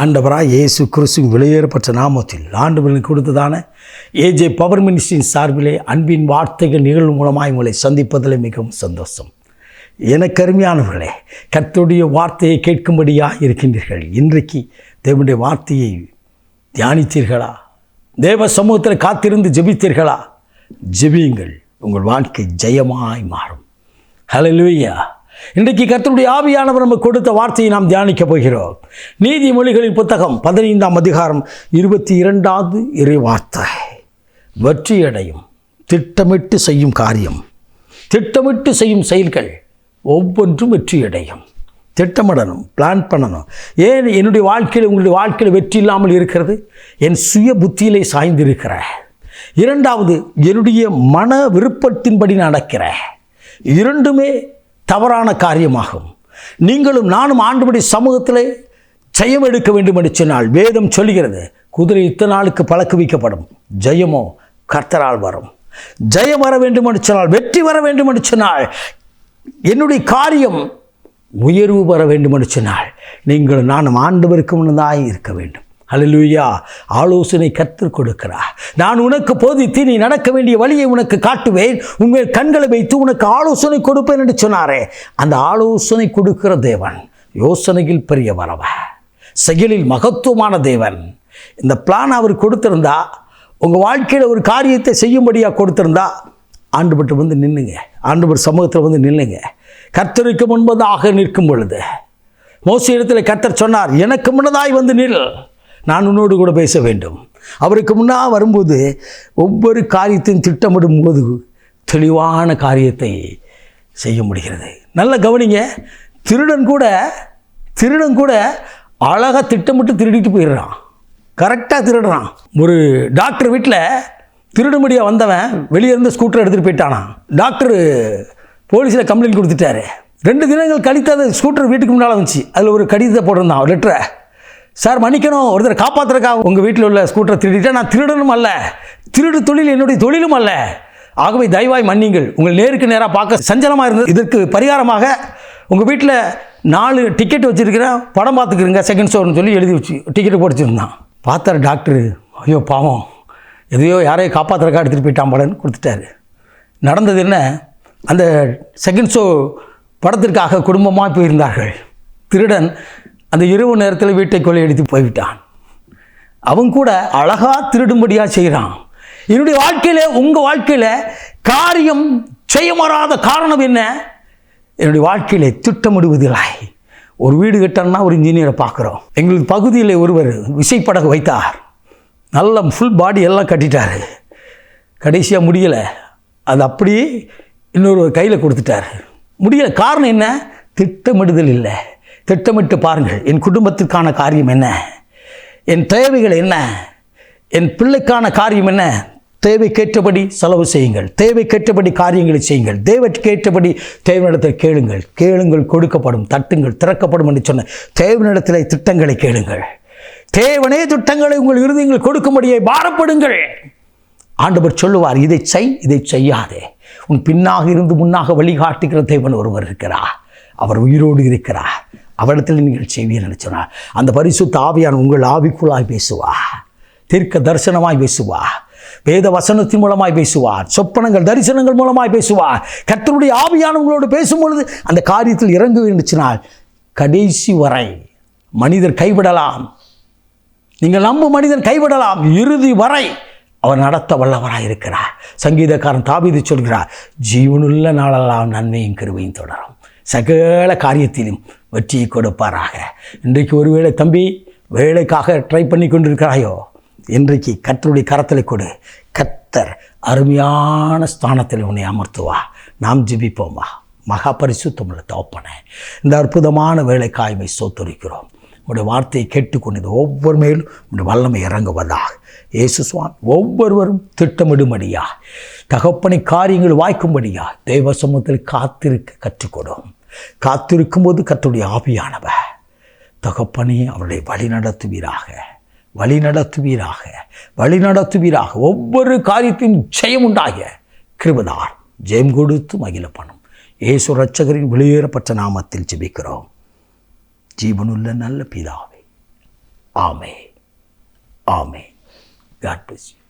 ஆண்டவராக இயேசு கிறிஸ்து வெளியேறப்பட்ட நாமத்தில் ஆண்டவர்களுக்கு கொடுத்ததான ஏஜே பவர் மினிஸ்டரின் சார்பிலே அன்பின் வார்த்தைகள் நிகழ்வு மூலமாக உங்களை சந்திப்பதில் மிகவும் சந்தோஷம். எனக்கருமையானவர்களே கர்த்தருடைய வார்த்தையை கேட்கும்படியாக இருக்கின்றீர்கள். இன்றைக்கு தேவனுடைய வார்த்தையை தியானித்தீர்களா? தேவ சமூகத்தில் காத்திருந்து ஜெபித்தீர்களா? ஜெபியுங்கள். உங்கள் வாழ்க்கை ஜெயமாய் மாறும். ஹலோ லூயா இன்றைக்கு கர்த்தருடைய ஆவியானவர் நமக்கு கொடுத்த வார்த்தையை நாம் தியானிக்க போகிறோம். நீதிமொழிகளின் புத்தகம் பதினைந்தாம் அதிகாரம் இருபத்தி இரண்டாவது இறை வார்த்தை வெற்றியடையும். திட்டமிட்டு செய்யும் காரியம். திட்டமிட்டு செய்யும் செயல்கள் ஒவ்வொன்றும் வெற்றியடையும். திட்டமிடணும் பிளான் பண்ணணும். ஏன் என்னுடைய வாழ்க்கையில் உங்களுடைய வாழ்க்கையில் வெற்றி இல்லாமல் இருக்கிறது? என் சுய புத்தியிலே சாய்ந்திருக்கிற இரண்டாவது என்னுடைய மன விருப்பத்தின்படி நடக்கிற இரண்டுமே தவறான காரியமாகும். நீங்களும் நானும் ஆண்டுபடி சமூகத்திலே ஜெயம் எடுக்க வேண்டும் என்று சொன்னால் வேதம் சொல்கிறது குதிரை இத்தனை நாளுக்கு பழக்குவிக்கப்படும் ஜெயமோ கர்த்தரால் வரும். ஜெயம் வர வேண்டும் என்று சொன்னால் வெற்றி வர வேண்டும் என்று சொன்னால் என்னுடைய காரியம் உயர்வு பெற வேண்டும் என்று சொன்னால் நீங்கள் நானும் ஆண்டவருக்கு முன்னதாய் இருக்க வேண்டும். அலலுயா ஆலோசனை கற்றுக் கொடுக்கிறார். நான் உனக்கு போதித்து நீ நடக்க வேண்டிய வழியை உனக்கு காட்டுவேன். உங்கள் கண்களை வைத்து உனக்கு ஆலோசனை கொடுப்பேன் என்று சொன்னாரே. அந்த ஆலோசனை கொடுக்கிற தேவன் யோசனையில் பெரியவரவ செயலில் மகத்துவமான தேவன். இந்த பிளான் அவர் கொடுத்திருந்தா உங்கள் வாழ்க்கையில் ஒரு காரியத்தை செய்யும்படியாக கொடுத்திருந்தா ஆண்டுபட்டு வந்து நின்றுங்க ஆண்டுபர் சமூகத்தில் வந்து நில்லுங்க. கர்த்தருக்கு முன்பதாக நிற்கும் பொழுது மோசி இடத்துல கர்த்தர் சொன்னார் எனக்கு முன்னதாய் வந்து நில். நான் உன்னோடு கூட பேச வேண்டும். அவருக்கு முன்னால் வரும்போது ஒவ்வொரு காரியத்தையும் திட்டமிடும் போது தெளிவான காரியத்தை செய்ய முடிகிறது. நல்ல கவனிங்க. திருடன் கூட திருடன் கூட அழகாக திட்டமிட்டு திருடிட்டு போயிடுறான். கரெக்டாக திருடுறான். ஒரு டாக்டர் வீட்டில் திருடுமடியாக வந்தவன் வெளியே இருந்து ஸ்கூட்டர் எடுத்துகிட்டு போயிட்டானான் டாக்டர் போலீஸில் கம்ப்ளைண்ட் கொடுத்துட்டாரு. ரெண்டு தினங்கள் கழித்து அந்த ஸ்கூட்டர் வீட்டுக்கு முன்னால் வந்துச்சு. அதில் ஒரு கடிதத்தை போட்டிருந்தான் லெட்டரை சார் மன்னிக்கணும். ஒருத்தர் காப்பாற்றுறக்கா உங்கள் வீட்டில் உள்ள ஸ்கூட்டரை திருடிட்டேன் நான் திருடனும் அல்ல. திருடு தொழில் என்னுடைய தொழிலும் அல்ல. ஆகவே தயவாய் மன்னிங்கள் உங்கள் நேருக்கு நேராக பார்க்க சஞ்சலமாக இருந்தது இதற்கு பரிகாரமாக உங்கள் வீட்டில் நாலு டிக்கெட் வச்சுருக்கிறேன். படம் பார்த்துக்கிறங்க செகண்ட் ஷோன்னு சொல்லி எழுதி வச்சு டிக்கெட்டு போட்டுச்சிருந்தான். பார்த்தார் டாக்டரு ஐயோ பாவம். எதையோ யாரையும் காப்பாற்றுறக்கா எடுத்துகிட்டு போயிட்டான் படன்னு கொடுத்துட்டாரு. நடந்தது என்ன? அந்த செகண்ட் ஷோ படத்திற்காக குடும்பமாக போயிருந்தார்கள். திருடன் அந்த இரவு நேரத்தில் வீட்டை கொள்ளையடித்து போய்விட்டான். அவன் கூட அழகாக திருடும்படியாக செய்கிறான் என்னுடைய வாழ்க்கையில் உங்கள் வாழ்க்கையில் காரியம் செய்ய மாறாத காரணம் என்ன? என்னுடைய வாழ்க்கையில் திட்டமிடுவதில்லை. ஒரு வீடு கட்டணும்னா ஒரு இன்ஜினியரை பார்க்குறோம். எங்களுக்கு பகுதியில் ஒருவர் விசைப்படகு வைத்தார். நல்ல ஃபுல் பாடி எல்லாம் கட்டிட்டார். கடைசியாக முடியலை. அது அப்படியே இன்னொரு கையில் கொடுத்துட்டாரு. முடியலை. காரணம் என்ன? திட்டமிடுதல் இல்லை. திட்டமிட்டு பாருங்கள். என் குடும்பத்திற்கான காரியம் என்ன? என் தேவைகள் என்ன? என் பிள்ளைக்கான காரியம் என்ன? தேவைக்கேற்றபடி செலவு செய்யுங்கள். தேவைக்கேற்றபடி காரியங்களை செய்யுங்கள். தேவைக்கேற்றபடி தேவனிடத்தில் கேளுங்கள். கேளுங்கள் கொடுக்கப்படும் தட்டுங்கள் திறக்கப்படும் என்று சொன்ன தேவனிடத்தில் திட்டங்களை கேளுங்கள். தேவனே திட்டங்களை உங்கள் இறுதியங்கள் கொடுக்கும்படியே பாரப்படுங்கள். ஆண்டவர் சொல்லுவார் இதை செய் இதை செய்யாதே. உன் பின்னாக இருந்து முன்னாக வழிகாட்டுகிற தேவன் ஒருவர் இருக்கிறார். அவர் உயிரோடு இருக்கிறார். அவரிடத்தில் நீங்கள் செய்வீர்கள் சொன்னார். அந்த பரிசுத்த ஆவியான உங்கள் ஆவிக்குள்ளாய் பேசுவா தீர்க்க தரிசனமாய் பேசுவா வேத வசனத்தின் மூலமாய் பேசுவார். சொப்பனங்கள் தரிசனங்கள் மூலமாய் பேசுவார். கர்த்தருடைய ஆவியான உங்களோடு பேசும்பொழுது அந்த காரியத்தில் இறங்கு வேண்டுச்சினால் கடைசி வரை மனிதர் கைவிடலாம். நீங்கள் நம்பும் மனிதன் கைவிடலாம். இறுதி வரை அவர் நடத்த வல்லவராக இருக்கிறார். சங்கீதக்காரன் தாபீது சொல்கிறார் ஜீவனுள்ள நாளெல்லாம் நன்மையும் கருவையும் தொடரும். சகல காரியத்திலும் வெற்றியை கொடுப்பாராக. இன்றைக்கு ஒருவேளை தம்பி வேலைக்காக ட்ரை பண்ணி கொண்டிருக்கிறாயோ? இன்றைக்கு கத்தருடைய கரத்தில் கொடு. கத்தர் அருமையான ஸ்தானத்தில் உன்னை அமர்த்துவா. நாம் ஜிபிப்போம்மா மகா பரிசுத்தமுள்ள தோப்பனை இந்த அற்புதமான வேலைக்காய்மை சோத்தரிக்கிறோம். உடைய வார்த்தையை கேட்டுக்கொண்டது ஒவ்வொரு மேலும் உடைய வல்லமை இறங்குவதாக. இயேசு சுவாமி ஒவ்வொருவரும் திட்டமிடும்படியா? தகப்பனை காரியங்கள் வாய்க்கும்படியா? தெய்வ சமூகத்தில் காத்திருக்க கற்றுக்கொடும். காத்திருக்கும் போது கத்துடைய ஆவியானவ தகப்பனே அவருடைய வழி நடத்துவீராக வழி நடத்துவீராக வழி நடத்துவீராக ஒவ்வொரு காரியத்தையும் ஜெயம் உண்டாக கிருபதார் ஜெயம் கொடுத்து மகிழ பண்ணும். ஏசு ரட்சகரின் வெளியேறப்பட்ட நாமத்தில் ஜெபிக்கிறோம். ஜீவனுள்ள நல்ல பிதாவே. ஆமே ஆமே காட் பிளஸ் யூ